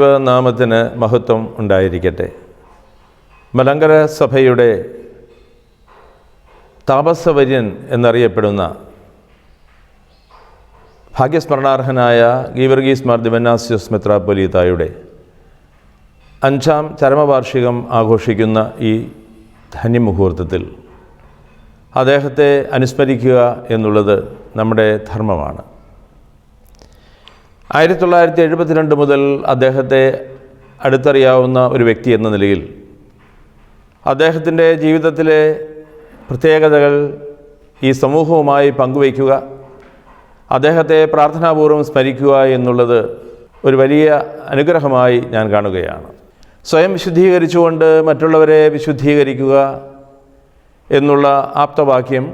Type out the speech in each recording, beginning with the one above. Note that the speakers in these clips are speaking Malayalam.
ദൈവനാമത്തിന് മഹത്വം ഉണ്ടായിരിക്കട്ടെ. മലങ്കര സഭയുടെ താപസവര്യൻ എന്നറിയപ്പെടുന്ന ഭാഗ്യസ്മരണാർഹനായ ഗീവർഗീസ് മാർ ദിവനാസ്യോസ് മെത്രാപ്പൊലീത്തായുടെ അഞ്ചാം ചരമവാർഷികം ആഘോഷിക്കുന്ന ഈ ധന്യമുഹൂർത്തത്തിൽ അദ്ദേഹത്തെ അനുസ്മരിക്കുക എന്നുള്ളത് നമ്മുടെ ധർമ്മമാണ്. ആയിരത്തി തൊള്ളായിരത്തി എഴുപത്തിരണ്ട് മുതൽ അദ്ദേഹത്തെ അടുത്തറിയാവുന്ന ഒരു വ്യക്തി എന്ന നിലയിൽ അദ്ദേഹത്തിന്റെ ജീവിതത്തിലെ പ്രത്യേകതകൾ ഈ സമൂഹവുമായി പങ്കുവയ്ക്കുക അദ്ദേഹത്തെ പ്രാർത്ഥനാപൂർവം സ്മരിക്കുക എന്നുള്ളത് ഒരു വലിയ അനുഗ്രഹമായി ഞാൻ കാണുകയാണ്. സ്വയം വിശുദ്ധീകരിച്ചുകൊണ്ട് മറ്റുള്ളവരെ വിശുദ്ധീകരിക്കുക എന്നുള്ള ആപ്തവാക്യം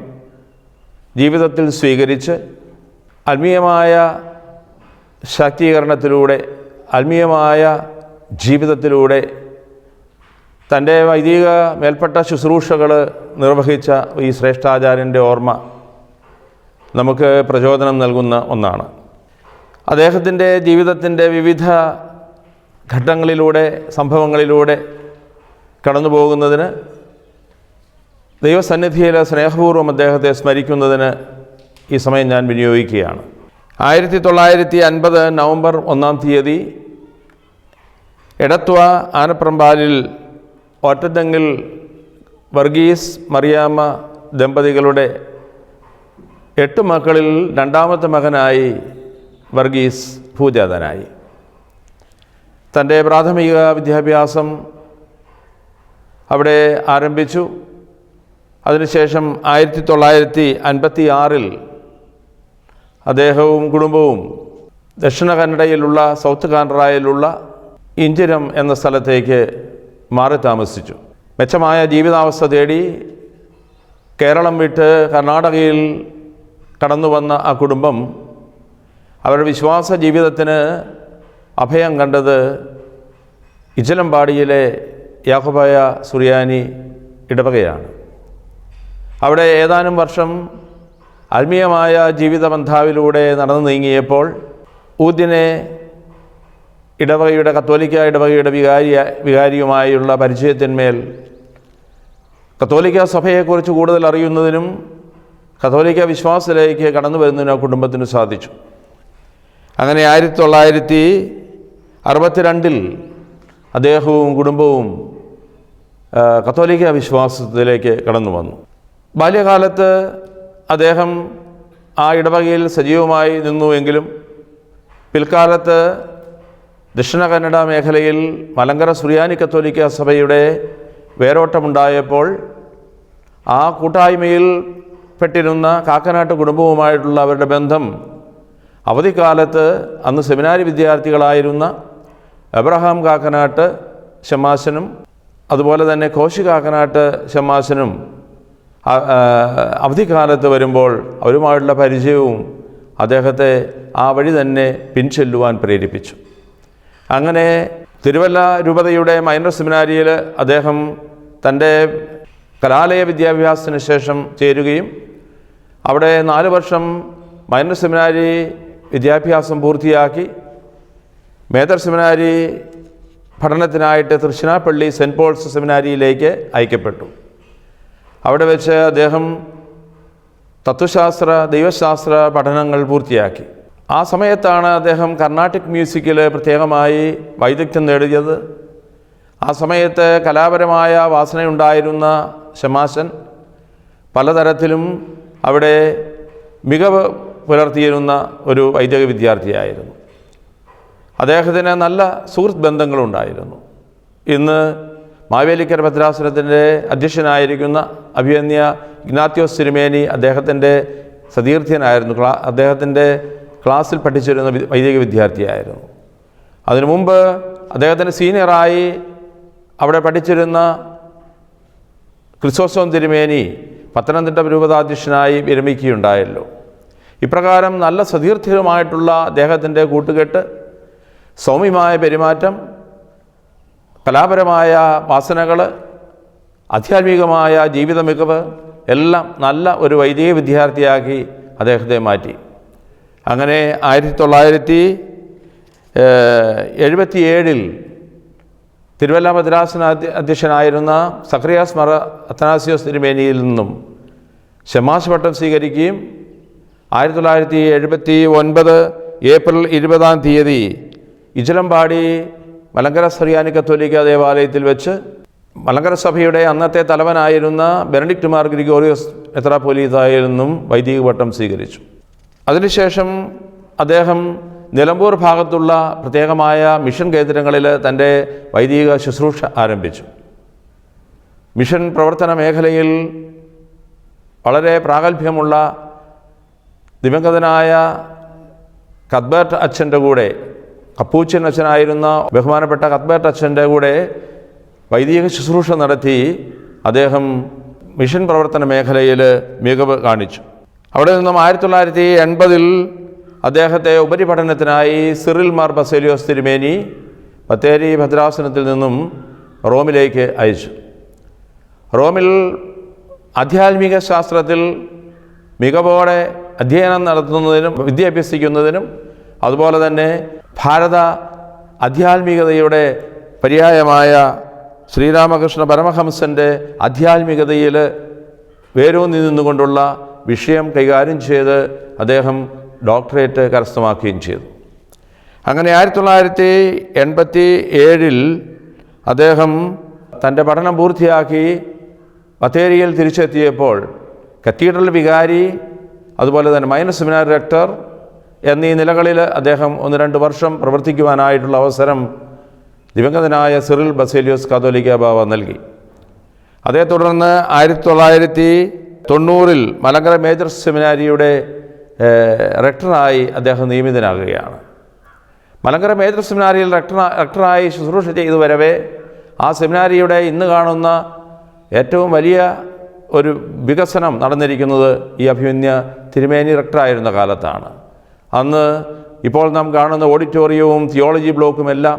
ജീവിതത്തിൽ സ്വീകരിച്ച് ആത്മീയമായ ശാക്തീകരണത്തിലൂടെ ആത്മീയമായ ജീവിതത്തിലൂടെ തന്റെ വൈദിക മേൽപ്പെട്ട ശുശ്രൂഷകൾ നിർവഹിച്ച ഈ ശ്രേഷ്ഠാചാര്യന്റെ ഓർമ്മ നമുക്ക് പ്രചോദനം നൽകുന്ന ഒന്നാണ്. അദ്ദേഹത്തിന്റെ ജീവിതത്തിന്റെ വിവിധ ഘട്ടങ്ങളിലൂടെ സംഭവങ്ങളിലൂടെ കടന്നു പോകുന്നതിന് ദൈവസന്നിധിയിൽ സ്നേഹപൂർവം അദ്ദേഹത്തെ സ്മരിക്കുന്നതിന് ഈ സമയം ഞാൻ വിനിയോഗിക്കുകയാണ്. ആയിരത്തി തൊള്ളായിരത്തി അൻപത് നവംബർ ഒന്നാം തീയതി എടത്വ ആനപ്രമ്പാലിൽ ഒറ്റത്തെങ്ങിൽ വർഗീസ് മറിയാമ്മ ദമ്പതികളുടെ എട്ട് മക്കളിൽ രണ്ടാമത്തെ മകനായി വർഗീസ് ഭൂജാതനായി. തന്റെ പ്രാഥമിക വിദ്യാഭ്യാസം അവിടെ ആരംഭിച്ചു. അതിനുശേഷം ആയിരത്തി തൊള്ളായിരത്തി അൻപത്തി ആറിൽ അദ്ദേഹവും കുടുംബവും ദക്ഷിണ കന്നഡയിലുള്ള സൗത്ത് കാനറായിലുള്ള ഇഞ്ചിരം എന്ന സ്ഥലത്തേക്ക് മാറി താമസിച്ചു. മെച്ചമായ ജീവിതാവസ്ഥ തേടി കേരളം വിട്ട് കർണാടകയിൽ കടന്നു വന്ന ആ കുടുംബം അവരുടെ വിശ്വാസ ജീവിതത്തിന് അഭയം കണ്ടത് ഇജലമ്പാടിയിലെ യാഹുബായ സുറിയാനി ഇടവകയാണ്. അവിടെ ഏതാനും വർഷം ആത്മീയമായ ജീവിതബന്ധാവിലൂടെ നടന്നു നീങ്ങിയപ്പോൾ ഊദ്യനെ ഇടവകയുടെ കത്തോലിക്ക ഇടവകയുടെ വികാരി വികാരിയുമായുള്ള പരിചയത്തിന്മേൽ കത്തോലിക്ക സഭയെക്കുറിച്ച് കൂടുതൽ അറിയുന്നതിനും കത്തോലിക്ക വിശ്വാസത്തിലേക്ക് കടന്നു വരുന്നതിനും ആ കുടുംബത്തിന് സാധിച്ചു. അങ്ങനെ ആയിരത്തി തൊള്ളായിരത്തി അറുപത്തിരണ്ടിൽ അദ്ദേഹവും കുടുംബവും കത്തോലിക്ക വിശ്വാസത്തിലേക്ക് കടന്നു വന്നു. ബാല്യകാലത്ത് അദ്ദേഹം ആ ഇടവകയിൽ സജീവമായി നിന്നുവെങ്കിലും പിൽക്കാലത്ത് ദക്ഷിണ കന്നഡ മേഖലയിൽ മലങ്കര സുറിയാനി കത്തോലിക്ക സഭയുടെ വേരോട്ടമുണ്ടായപ്പോൾ ആ കൂട്ടായ്മയിൽ പെട്ടിരുന്ന കാക്കനാട്ട് കുടുംബവുമായിട്ടുള്ള അവരുടെ ബന്ധം അവധിക്കാലത്ത് അന്ന് സെമിനാരി വിദ്യാർത്ഥികളായിരുന്ന എബ്രഹാം കാക്കനാട്ട് ഷമാശനും അതുപോലെ തന്നെ കോശി കാക്കനാട്ട് ഷമാശനും അവധിക്കാലത്ത് വരുമ്പോൾ അവരുമായുള്ള പരിചയവും അദ്ദേഹത്തെ ആ വഴി തന്നെ പിൻചെല്ലുവാൻ പ്രേരിപ്പിച്ചു. അങ്ങനെ തിരുവല്ല രൂപതയുടെ മൈനർ സെമിനാരിയിൽ അദ്ദേഹം തന്റെ കലാലയ വിദ്യാഭ്യാസത്തിന് ശേഷം ചേരുകയും അവിടെ നാല് വർഷം മൈനർ സെമിനാരി വിദ്യാഭ്യാസം പൂർത്തിയാക്കി. മേജർ സെമിനാരി പഠനത്തിനായിട്ട് തൃശ്ശിനാപ്പള്ളി സെന്റ് പോൾസ് സെമിനാരിയിലേക്ക് അയക്കപ്പെട്ടു. അവിടെ വെച്ച് അദ്ദേഹം തത്വശാസ്ത്ര ദൈവശാസ്ത്ര പഠനങ്ങൾ പൂർത്തിയാക്കി. ആ സമയത്താണ് അദ്ദേഹം കർണാട്ടിക് മ്യൂസിക്കിൽ പ്രത്യേകമായി വൈദഗ്ധ്യം നേടിയത്. ആ സമയത്ത് കലാപരമായ വാസനയുണ്ടായിരുന്ന ശമാശൻ പലതരത്തിലും അവിടെ മികവ് പുലർത്തിയിരുന്ന ഒരു വൈദിക വിദ്യാർത്ഥിയായിരുന്നു. അദ്ദേഹത്തിന് നല്ല സുഹൃത്ത് ബന്ധങ്ങളുണ്ടായിരുന്നു. ഇന്ന് മാവേലിക്കര ഭദ്രാസനത്തിന്റെ അധ്യക്ഷനായിരിക്കുന്ന അഭിയന്യ ഇഗ്നാത്യോസ് സിരിമേനി അദ്ദേഹത്തിന്റെ സതീർത്ഥ്യനായിരുന്നു. ക്ലാ അദ്ദേഹത്തിന്റെ ക്ലാസ്സിൽ പഠിച്ചിരുന്ന വൈദിക വിദ്യാർത്ഥിയായിരുന്നു. അതിനു മുമ്പ് അദ്ദേഹത്തിന്റെ സീനിയറായി അവിടെ പഠിച്ചിരുന്ന ക്രിസോസ്റ്റോം തിരുമേനി പത്തനംതിട്ട രൂപതാധ്യക്ഷനായി വിരമിക്കുകയുണ്ടായല്ലോ. ഇപ്രകാരം നല്ല സതീർത്ഥ്യമായിട്ടുള്ള അദ്ദേഹത്തിന്റെ കൂട്ടുകെട്ട് സൗമ്യമായ പെരുമാറ്റം കലാപരമായ വാസനകൾ ആധ്യാത്മികമായ ജീവിത മികവ് എല്ലാം നല്ല ഒരു വൈദിക വിദ്യാർത്ഥിയാക്കി അദ്ദേഹത്തെ മാറ്റി. അങ്ങനെ ആയിരത്തി തൊള്ളായിരത്തി എഴുപത്തിയേഴിൽ തിരുവല്ല മദ്രാസന അധ്യക്ഷനായിരുന്ന സക്രിയാസ് മറ അത്തനാസിയോസ് തിരുമേനിയിൽ നിന്നും ഷമാസ് പട്ടം സ്വീകരിക്കുകയും ആയിരത്തി തൊള്ളായിരത്തി എഴുപത്തി ഒൻപത് ഏപ്രിൽ ഇരുപതാം തീയതി ഇജലമ്പാടി മലങ്കര സറിയാനി കത്തോലിക്ക ദേവാലയത്തിൽ വെച്ച് മലങ്കര സഭയുടെ അന്നത്തെ തലവനായിരുന്ന ബെനഡിക്ട് മാർ ഗ്രിഗോറിയോസ് എത്രാപോലീതായിൽ നിന്നും വൈദിക വട്ടം സ്വീകരിച്ചു. അതിനുശേഷം അദ്ദേഹം നിലമ്പൂർ ഭാഗത്തുള്ള പ്രത്യേകമായ മിഷൻ കേന്ദ്രങ്ങളിൽ തന്റെ വൈദിക ശുശ്രൂഷ ആരംഭിച്ചു. മിഷൻ പ്രവർത്തന മേഖലയിൽ വളരെ പ്രാഗൽഭ്യമുള്ള ദിവംഗതനായ കത്ബർട്ട് അച്ഛന്റെ കൂടെ കപ്പൂച്ചൻ അച്ഛനായിരുന്ന ബഹുമാനപ്പെട്ട കത്ബേർട്ട് അച്ഛന്റെ കൂടെ വൈദിക ശുശ്രൂഷ നടത്തി അദ്ദേഹം മിഷൻ പ്രവർത്തന മേഖലയിൽ മികവ് കാണിച്ചു. അവിടെ നിന്നും ആയിരത്തി തൊള്ളായിരത്തി എൺപതിൽ അദ്ദേഹത്തെ ഉപരിപഠനത്തിനായി സിറിൽ മാർ ബസേലിയോസ് തിരുമേനി ബത്തേരി ഭദ്രാസനത്തിൽ നിന്നും റോമിലേക്ക് അയച്ചു. റോമിൽ ആധ്യാത്മിക ശാസ്ത്രത്തിൽ മികവോടെ അധ്യയനം നടത്തുന്നതിനും വിദ്യ അഭ്യസിക്കുന്നതിനും അതുപോലെ തന്നെ ഭാരത ആധ്യാത്മികതയുടെ പര്യായമായ ശ്രീരാമകൃഷ്ണ പരമഹംസന്റെ ആധ്യാത്മികതയിൽ വേരൂന്നി നിന്നുകൊണ്ടുള്ള വിഷയം കൈകാര്യം ചെയ്ത് അദ്ദേഹം ഡോക്ടറേറ്റ് കരസ്ഥമാക്കുകയും ചെയ്തു. അങ്ങനെ ആയിരത്തി തൊള്ളായിരത്തി എൺപത്തി ഏഴിൽ അദ്ദേഹം തന്റെ പഠനം പൂർത്തിയാക്കി ബത്തേരിയിൽ തിരിച്ചെത്തിയപ്പോൾ കത്തീഡ്രൽ വികാരി അതുപോലെ തന്നെ മൈനസ് സെമിനാർ റെക്ടർ എന്നീ നിലകളിൽ അദ്ദേഹം ഒന്ന് രണ്ട് വർഷം പ്രവർത്തിക്കുവാനായിട്ടുള്ള അവസരം ദിവംഗതനായ സിറിൽ ബസേലിയോസ് കാതോലിക്ക ബാബ നൽകി. അതേ തുടർന്ന് ആയിരത്തി തൊള്ളായിരത്തി തൊണ്ണൂറിൽ മലങ്കര മേജർ സെമിനാരിയുടെ റക്ടറായി അദ്ദേഹം നിയമിതനാകുകയാണ്. മലങ്കര മേജർ സെമിനാരിയിൽ റെക്ടർ റെക്ടറായി ശുശ്രൂഷ ചെയ്തു വരവേ ആ സെമിനാരിയുടെ ഇന്ന് കാണുന്ന ഏറ്റവും വലിയ ഒരു വികസനം നടന്നിരിക്കുന്നത് ഈ അഭിമന്യ തിരുമേനി റെക്ടറായിരുന്ന കാലത്താണ്. അന്ന് ഇപ്പോൾ നാം കാണുന്ന ഓഡിറ്റോറിയവും തിയോളജി ബ്ലോക്കും എല്ലാം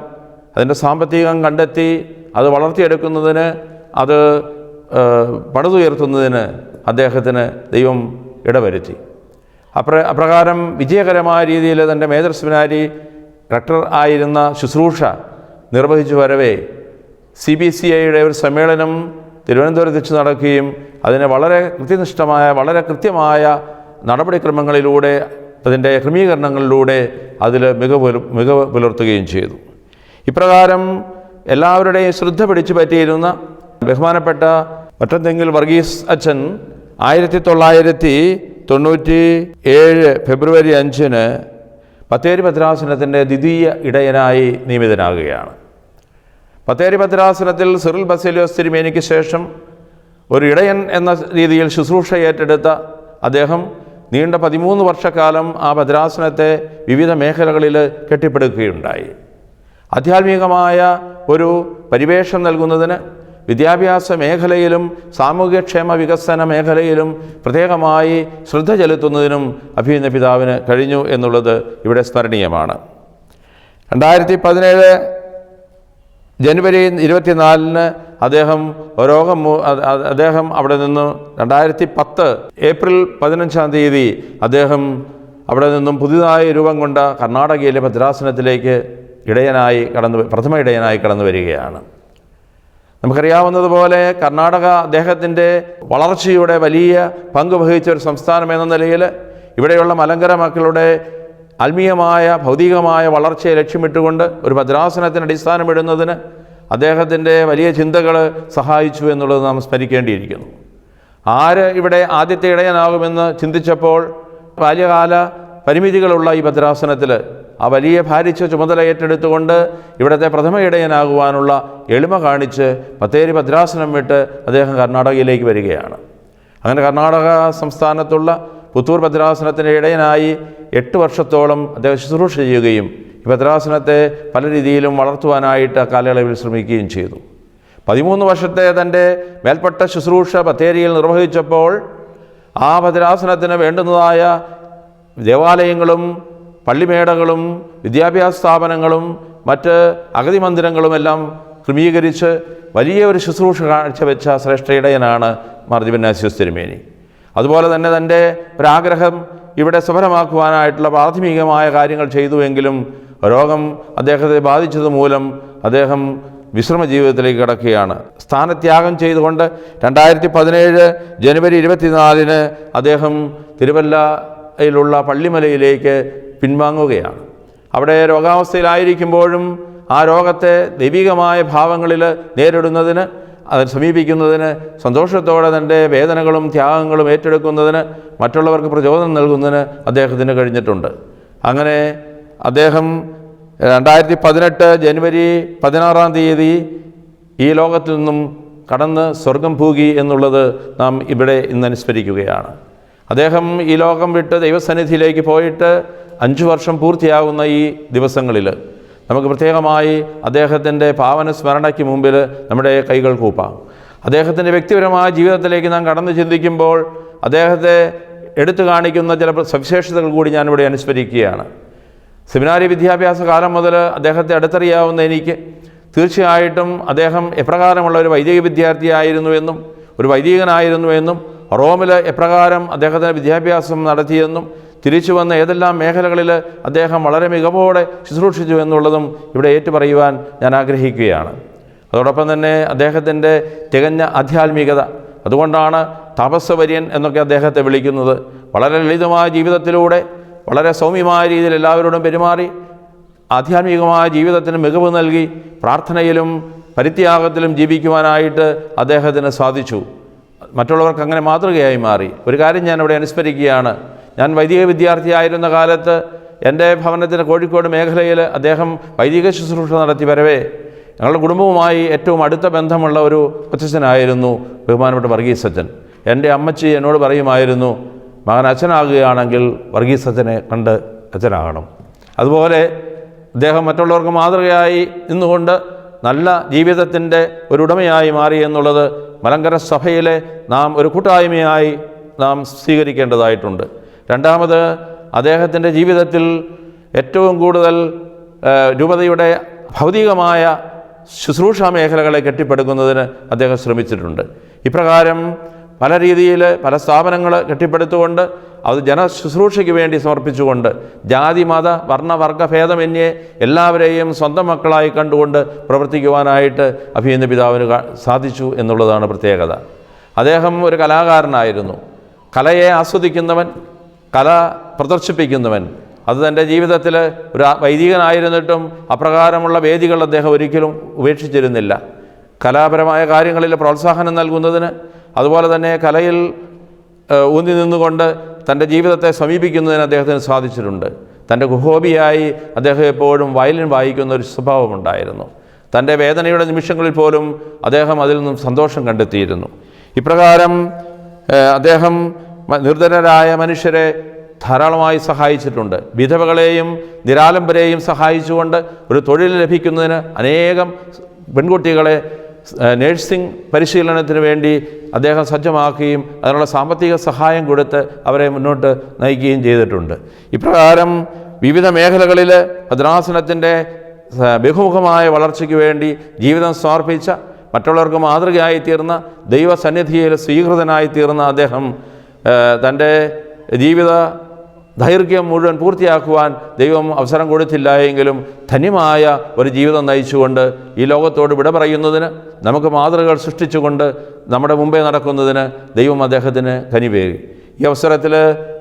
അതിന്റെ സാമ്പത്തികം കണ്ടെത്തി അത് വളർത്തിയെടുക്കുന്നതിന് അത് പണിതുയർത്തുന്നതിന് അദ്ദേഹത്തിന് ദൈവം ഇടവരുത്തി. അപ്ര അപ്രകാരം വിജയകരമായ രീതിയിൽ തന്റെ മേജർ സെമിനാരി റക്ടർ ആയിരുന്ന ശുശ്രൂഷ നിർവഹിച്ചു വരവേ സി ബി സി ഐയുടെ ഒരു സമ്മേളനം തിരുവനന്തപുരത്ത് വെച്ച് നടക്കുകയും അതിനെ വളരെ കൃത്യനിഷ്ഠമായ വളരെ കൃത്യമായ നടപടിക്രമങ്ങളിലൂടെ അതിന്റെ ക്രമീകരണങ്ങളിലൂടെ അതിൽ മികവ് മികവ് പുലർത്തുകയും ചെയ്തു. ഇപ്രകാരം എല്ലാവരുടെയും ശ്രദ്ധ പിടിച്ചു പറ്റിയിരുന്ന ബഹുമാനപ്പെട്ട ഒറ്റന്തെങ്കിൽ വർഗീസ് അച്ഛൻ ആയിരത്തി തൊള്ളായിരത്തി തൊണ്ണൂറ്റി ഏഴ് ഫെബ്രുവരി അഞ്ചിന് ബത്തേരി ഭദ്രാസനത്തിന്റെ ദ്വിതീയ ഇടയനായി നിയമിതനാകുകയാണ്. ബത്തേരി ഭദ്രാസനത്തിൽ സിറിൽ ബസേലിയോസ് തിരുമേനിക്ക് ശേഷം ഒരു ഇടയൻ എന്ന രീതിയിൽ ശുശ്രൂഷ ഏറ്റെടുത്ത അദ്ദേഹം നീണ്ട പതിമൂന്ന് വർഷക്കാലം ആ ഭദ്രാസനത്തെ വിവിധ മേഖലകളിൽ കെട്ടിപ്പടുക്കുകയുണ്ടായി. ആധ്യാത്മികമായ ഒരു പരിവേഷം നൽകുന്നതിന് വിദ്യാഭ്യാസ മേഖലയിലും സാമൂഹ്യക്ഷേമ വികസന മേഖലയിലും പ്രത്യേകമായി ശ്രദ്ധ ചെലുത്തുന്നതിനും അഭിനന്ദ പിതാവിന് കഴിഞ്ഞു എന്നുള്ളത് ഇവിടെ സ്മരണീയമാണ്. രണ്ടായിരത്തി പതിനേഴ് ജനുവരി ഇരുപത്തിനാലിന് അദ്ദേഹം രോഗം അദ്ദേഹം അവിടെ നിന്ന് രണ്ടായിരത്തി പത്ത് ഏപ്രിൽ പതിനഞ്ചാം തീയതി അദ്ദേഹം അവിടെ നിന്നും പുതിയതായി രൂപം കൊണ്ട കർണാടകയിലെ ഭദ്രാസനത്തിലേക്ക് ഇടയനായി കടന്നു പ്രഥമ ഇടയനായി കടന്നു വരികയാണ്. നമുക്കറിയാവുന്നതുപോലെ കർണാടക അദ്ദേഹത്തിന്റെ വളർച്ചയുടെ വലിയ പങ്ക് വഹിച്ച ഒരു സംസ്ഥാനം എന്ന നിലയിൽ ഇവിടെയുള്ള മലങ്കര മക്കളുടെ ആത്മീയമായ ഭൗതികമായ വളർച്ചയെ ലക്ഷ്യമിട്ടുകൊണ്ട് ഒരു ഭദ്രാസനത്തിന് അടിസ്ഥാനമിടുന്നതിന് അദ്ദേഹത്തിന്റെ വലിയ ചിന്തകൾ സഹായിച്ചു എന്നുള്ളത് നാം സ്മരിക്കേണ്ടിയിരിക്കുന്നു. ആര് ഇവിടെ ആദ്യത്തെ ഇടയനാകുമെന്ന് ചിന്തിച്ചപ്പോൾ ബാല്യകാല പരിമിതികളുള്ള ഈ ഭദ്രാസനത്തിൽ ആ വലിയ ഭാരിച്ച ചുമതല ഏറ്റെടുത്തുകൊണ്ട് ഇവിടുത്തെ പ്രഥമ ഇടയനാകുവാനുള്ള എളിമ കാണിച്ച് ബത്തേരി ഭദ്രാസനം വിട്ട് അദ്ദേഹം കർണാടകയിലേക്ക് വരികയാണ്. അങ്ങനെ കർണാടക സംസ്ഥാനത്തുള്ള പുത്തൂർ ഭദ്രാസനത്തിന്റെ ഇടയനായി എട്ട് വർഷത്തോളം അദ്ദേഹം ശുശ്രൂഷ ചെയ്യുകയും ഈ ഭദ്രാസനത്തെ പല രീതിയിലും വളർത്തുവാനായിട്ട് ആ കാലയളവിൽ ശ്രമിക്കുകയും ചെയ്തു. പതിമൂന്ന് വർഷത്തെ തന്റെ മേൽപ്പെട്ട ശുശ്രൂഷ ബത്തേരിയിൽ നിർവഹിച്ചപ്പോൾ ആ ഭദ്രാസനത്തിന് വേണ്ടുന്നതായ ദേവാലയങ്ങളും പള്ളിമേടകളും വിദ്യാഭ്യാസ സ്ഥാപനങ്ങളും മറ്റ് അഗതി മന്ദിരങ്ങളുമെല്ലാം ക്രമീകരിച്ച് വലിയ ഒരു ശുശ്രൂഷ കാഴ്ചവെച്ച ശ്രേഷ്ഠ ഇടയനാണ് മാർ തിരുമേനി. അതുപോലെ തന്നെ തന്റെ ഒരാഗ്രഹം ഇവിടെ സഫലമാക്കുവാനായിട്ടുള്ള പ്രാഥമികമായ കാര്യങ്ങൾ ചെയ്തുവെങ്കിലും രോഗം അദ്ദേഹത്തെ ബാധിച്ചത് മൂലം അദ്ദേഹം വിശ്രമ ജീവിതത്തിലേക്ക് കിടക്കുകയാണ്. സ്ഥാനത്യാഗം ചെയ്തുകൊണ്ട് രണ്ടായിരത്തി പതിനേഴ് ജനുവരി ഇരുപത്തിനാലിന് അദ്ദേഹം തിരുവല്ലയിലുള്ള പള്ളിമലയിലേക്ക് പിൻവാങ്ങുകയാണ്. അവിടെ രോഗാവസ്ഥയിലായിരിക്കുമ്പോഴും ആ രോഗത്തെ ദൈവികമായ ഭാവങ്ങളിൽ നേരിടുന്നതിന് അത് സമീപിക്കുന്നതിന് സന്തോഷത്തോടെ തന്റെ വേദനകളും ത്യാഗങ്ങളും ഏറ്റെടുക്കുന്നതിന് മറ്റുള്ളവർക്ക് പ്രചോദനം നൽകുന്നതിന് അദ്ദേഹത്തിന് കഴിഞ്ഞിട്ടുണ്ട്. അങ്ങനെ അദ്ദേഹം രണ്ടായിരത്തി പതിനെട്ട് ജനുവരി പതിനാറാം തീയതി ഈ ലോകത്തു നിന്നും കടന്ന് സ്വർഗം പൂകി എന്നുള്ളത് നാം ഇവിടെ ഇന്ന് അനുസ്മരിക്കുകയാണ്. അദ്ദേഹം ഈ ലോകം വിട്ട് ദൈവസന്നിധിയിലേക്ക് പോയിട്ട് അഞ്ചു വർഷം പൂർത്തിയാകുന്ന ഈ ദിവസങ്ങളിൽ നമുക്ക് പ്രത്യേകമായി അദ്ദേഹത്തിന്റെ പാവന സ്മരണയ്ക്ക് മുമ്പിൽ നമ്മുടെ കൈകൾ കൂപ്പാം. അദ്ദേഹത്തിന്റെ വ്യക്തിപരമായ ജീവിതത്തിലേക്ക് നാം കടന്നു ചിന്തിക്കുമ്പോൾ അദ്ദേഹത്തെ എടുത്തു കാണിക്കുന്ന ചില സവിശേഷതകൾ കൂടി ഞാനിവിടെ അനുസ്മരിക്കുകയാണ്. സെമിനാരി വിദ്യാഭ്യാസ കാലം മുതൽ അദ്ദേഹത്തെ അടുത്തറിയാവുന്ന എനിക്ക് തീർച്ചയായിട്ടും അദ്ദേഹം എപ്രകാരമുള്ള ഒരു വൈദിക വിദ്യാർത്ഥിയായിരുന്നു എന്നും ഒരു വൈദികനായിരുന്നു എന്നും റോമിൽ എപ്രകാരം അദ്ദേഹത്തിന് വിദ്യാഭ്യാസം നടത്തിയെന്നും തിരിച്ചു വന്ന ഏതെല്ലാം മേഖലകളിൽ അദ്ദേഹം വളരെ മികവോടെ ശുശ്രൂഷിച്ചു എന്നുള്ളതും ഇവിടെ ഏറ്റുപറയുവാൻ ഞാൻ ആഗ്രഹിക്കുകയാണ്. അതോടൊപ്പം തന്നെ അദ്ദേഹത്തിന്റെ തികഞ്ഞ ആധ്യാത്മികത അതുകൊണ്ടാണ് തപസ്വര്യൻ എന്നൊക്കെ അദ്ദേഹത്തെ വിളിക്കുന്നത്. വളരെ ലളിതമായ ജീവിതത്തിലൂടെ വളരെ സൗമ്യമായ രീതിയിൽ എല്ലാവരോടും പെരുമാറി ആധ്യാത്മികമായ ജീവിതത്തിന് മികവ് നൽകി പ്രാർത്ഥനയിലും പരിത്യാഗത്തിലും ജീവിക്കുവാനായിട്ട് അദ്ദേഹത്തിന് സാധിച്ചു. മറ്റുള്ളവർക്ക് അങ്ങനെ മാതൃകയായി മാറി. ഒരു കാര്യം ഞാൻ ഇവിടെ അനുസ്മരിക്കുകയാണ്. ഞാൻ വൈദിക വിദ്യാർത്ഥിയായിരുന്ന കാലത്ത് എന്റെ ഭവനത്തിന് കോഴിക്കോട് മേഖലയിൽ അദ്ദേഹം വൈദിക ശുശ്രൂഷ നടത്തി വരവേ. ഞങ്ങളുടെ കുടുംബവുമായി ഏറ്റവും അടുത്ത ബന്ധമുള്ള ഒരു കൊച്ചനായിരുന്നു ബഹുമാനപ്പെട്ട വർഗീസ് സജ്ജൻ എന്റെ അമ്മച്ചി എന്നോട് പറയുമായിരുന്നു മകൻ അച്ഛനാകുകയാണെങ്കിൽ വർഗീസ് സജ്ജനെ കണ്ട് അച്ഛനാകണം. അതുപോലെ അദ്ദേഹം മറ്റുള്ളവർക്ക് മാതൃകയായി നിന്നുകൊണ്ട് നല്ല ജീവിതത്തിന്റെ ഒരു ഉടമയായി മാറി എന്നുള്ളത് മലങ്കര സഭയിലെ നാം ഒരു കൂട്ടായ്മയായി നാം സ്വീകരിക്കേണ്ടതായിട്ടുണ്ട്. രണ്ടാമത് അദ്ദേഹത്തിന്റെ ജീവിതത്തിൽ ഏറ്റവും കൂടുതൽ രൂപതയുടെ ഭൗതികമായ ശുശ്രൂഷ മേഖലകളെ കെട്ടിപ്പടുക്കുന്നതിന് അദ്ദേഹം ശ്രമിച്ചിട്ടുണ്ട്. ഇപ്രകാരം പല രീതിയിൽ പല സ്ഥാപനങ്ങൾ കെട്ടിപ്പടുത്തുകൊണ്ട് അത് ജനശുശ്രൂഷയ്ക്ക് വേണ്ടി സമർപ്പിച്ചുകൊണ്ട് ജാതി മത വർണവർഗ ഭേദമന്യേ എല്ലാവരെയും സ്വന്തം മക്കളായി കണ്ടുകൊണ്ട് പ്രവർത്തിക്കുവാനായിട്ട് അഭിനന്ദ പിതാവിന് സാധിച്ചു എന്നുള്ളതാണ് പ്രത്യേകത. അദ്ദേഹം ഒരു കലാകാരനായിരുന്നു. കലയെ ആസ്വദിക്കുന്നവൻ കല പ്രദർശിപ്പിക്കുന്നവൻ. അത് തന്റെ ജീവിതത്തിൽ ഒരു വൈദികനായിരുന്നിട്ടും അപ്രകാരമുള്ള വേദികൾ അദ്ദേഹം ഒരിക്കലും ഉപേക്ഷിച്ചിരുന്നില്ല. കലാപരമായ കാര്യങ്ങളിൽ പ്രോത്സാഹനം നൽകുന്നതിന് അതുപോലെ തന്നെ കലയിൽ ഊന്നി നിന്നുകൊണ്ട് തന്റെ ജീവിതത്തെ സമീപിക്കുന്നതിന് അദ്ദേഹത്തിന് സാധിച്ചിട്ടുണ്ട്. തന്റെ ഹോബിയായി അദ്ദേഹം എപ്പോഴും വയലിൻ വായിക്കുന്ന ഒരു സ്വഭാവമുണ്ടായിരുന്നു. തന്റെ വേദനയുടെ നിമിഷങ്ങളിൽ പോലും അദ്ദേഹം അതിൽ നിന്നും സന്തോഷം കണ്ടെത്തിയിരുന്നു. ഇപ്രകാരം അദ്ദേഹം നിർധനരായ മനുഷ്യരെ ധാരാളമായി സഹായിച്ചിട്ടുണ്ട്. വിധവകളെയും നിരാലംബരെയും സഹായിച്ചുകൊണ്ട് ഒരു തൊഴിൽ ലഭിക്കുന്നതിന് അനേകം പെൺകുട്ടികളെ നഴ്സിംഗ് പരിശീലനത്തിന് വേണ്ടി അദ്ദേഹം സജ്ജമാക്കുകയും അതിനുള്ള സാമ്പത്തിക സഹായം കൊടുത്ത് അവരെ മുന്നോട്ട് നയിക്കുകയും ചെയ്തിട്ടുണ്ട്. ഇപ്രകാരം വിവിധ മേഖലകളിൽ ഭദ്രാസനത്തിന്റെ ബഹുമുഖമായ വളർച്ചയ്ക്ക് വേണ്ടി ജീവിതം സമർപ്പിച്ച മറ്റുള്ളവർക്ക് മാതൃകയായി തീർന്ന ദൈവസന്നിധിയിൽ സ്വീകൃതനായി തീർന്ന അദ്ദേഹം തന്റെ ജീവിത ദൈർഘ്യം മുഴുവൻ പൂർത്തിയാക്കുവാൻ ദൈവം അവസരം കൊടുത്തില്ല എങ്കിലും ധന്യമായ ഒരു ജീവിതം നയിച്ചുകൊണ്ട് ഈ ലോകത്തോട് വിട പറയുന്നതിന് നമുക്ക് മാതൃകകൾ സൃഷ്ടിച്ചുകൊണ്ട് നമ്മുടെ മുമ്പേ നടക്കുന്നതിന് ദൈവം അദ്ദേഹത്തിന് കനിവേകി. ഈ അവസരത്തിൽ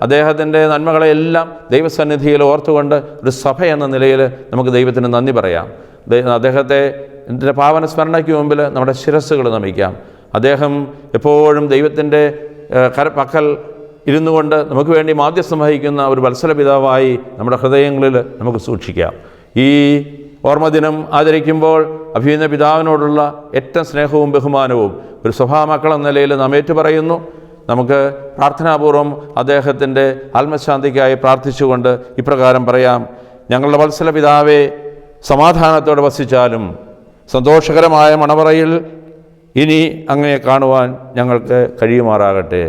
അദ്ദേഹത്തിന്റെ നന്മകളെല്ലാം ദൈവസന്നിധിയിൽ ഓർത്തുകൊണ്ട് ഒരു സഭ എന്ന നിലയിൽ നമുക്ക് ദൈവത്തിന് നന്ദി പറയാം. അദ്ദേഹത്തെ പാവന സ്മരണയ്ക്ക് മുമ്പിൽ നമ്മുടെ ശിരസ്സുകൾ നമിക്കാം. അദ്ദേഹം എപ്പോഴും ദൈവത്തിന്റെ പക്കൽ ഇരുന്നു കൊണ്ട് നമുക്ക് വേണ്ടി മാധ്യസ്ഥം ഒരു വത്സല പിതാവായി നമ്മുടെ ഹൃദയങ്ങളിൽ നമുക്ക് സൂക്ഷിക്കാം. ഈ ഓർമ്മദിനം ആചരിക്കുമ്പോൾ അഭിനന്ദ പിതാവിനോടുള്ള ഏറ്റവും സ്നേഹവും ബഹുമാനവും ഒരു സ്വഭാവമക്കൾ എന്ന നിലയിൽ നാം ഏറ്റുപറയുന്നു. നമുക്ക് പ്രാർത്ഥനാപൂർവം അദ്ദേഹത്തിന്റെ ആത്മശാന്തിക്കായി പ്രാർത്ഥിച്ചുകൊണ്ട് ഇപ്രകാരം പറയാം. ഞങ്ങളുടെ വത്സല പിതാവെ സമാധാനത്തോടെ വസിച്ചാലും സന്തോഷകരമായ മണവറയിൽ ഇനി അങ്ങനെ കാണുവാൻ ഞങ്ങൾക്ക് കഴിയുമാറാകട്ടെ